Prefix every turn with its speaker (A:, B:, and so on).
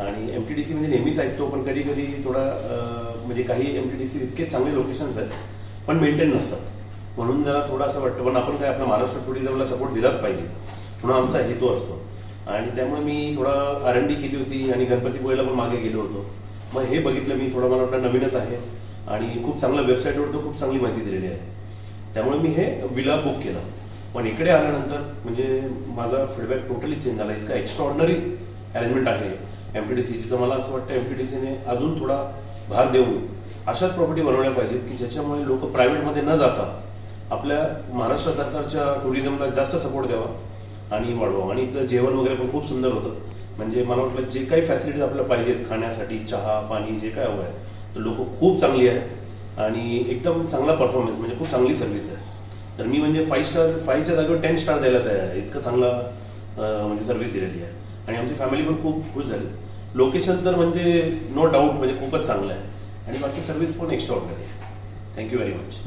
A: आणि M T D C म्हणजे नेहमीच ऐकतो पण कधी कधी थोडा म्हणजे काही एम टी डी सी इतके चांगले लोकेशन्स आहेत पण मेंटेन नसतात. म्हणून जरा थोडं असं वाटतं पण आपण काय आपल्या महाराष्ट्र टुरिझमला सपोर्ट दिलाच पाहिजे. म्हणून आमचा हेतू असतो. आणि त्यामुळे मी थोडा आर एन डी केली होती आणि गणपतीपुळेला पण मागे गेलो होतो. मग हे बघितलं मी थोडं मला वाटतं नवीनच आहे. आणि खूप चांगलं वेबसाईटवर तर खूप चांगली माहिती दिलेली आहे. त्यामुळे मी हे विला बुक केलं. पण इकडे आल्यानंतर म्हणजे माझा फीडबॅक टोटली चेंज झाला. इतका एक्स्ट्रा ऑर्डनरी अरेंजमेंट आहे. एम डी तर मला असं वाटतं एम डी सीने अजून थोडा भार देऊन अशाच प्रॉपर्टी बनवल्या पाहिजेत की ज्याच्यामुळे लोक प्रायव्हेटमध्ये न जाता आपल्या महाराष्ट्र सरकारच्या टुरिझमला जास्त सपोर्ट द्यावा आणि वाढवावं. आणि इथलं जेवण वगैरे पण खूप सुंदर होतं. म्हणजे मला वाटलं जे काही फॅसिलिटीज आपल्याला पाहिजेत खाण्यासाठी चहा पाणी जे काय हवं आहे तर लोक खूप चांगली आहेत. आणि एकदम चांगला परफॉर्मन्स म्हणजे खूप चांगली सर्व्हिस आहे. तर मी म्हणजे फाईव्ह स्टार फाईव्हच्या जागेवर टेन स्टार द्यायला तयार आहे. इतकं चांगला म्हणजे सर्व्हिस दिलेली आहे. आणि आमची फॅमिली पण खूप खुश झाली. लोकेशन तर म्हणजे नो डाऊट म्हणजे खूपच चांगलं आहे. आणि बाकी सर्व्हिस पण एक्स्ट्रा ऑर्डर आहे थँक्यू व्हेरी मच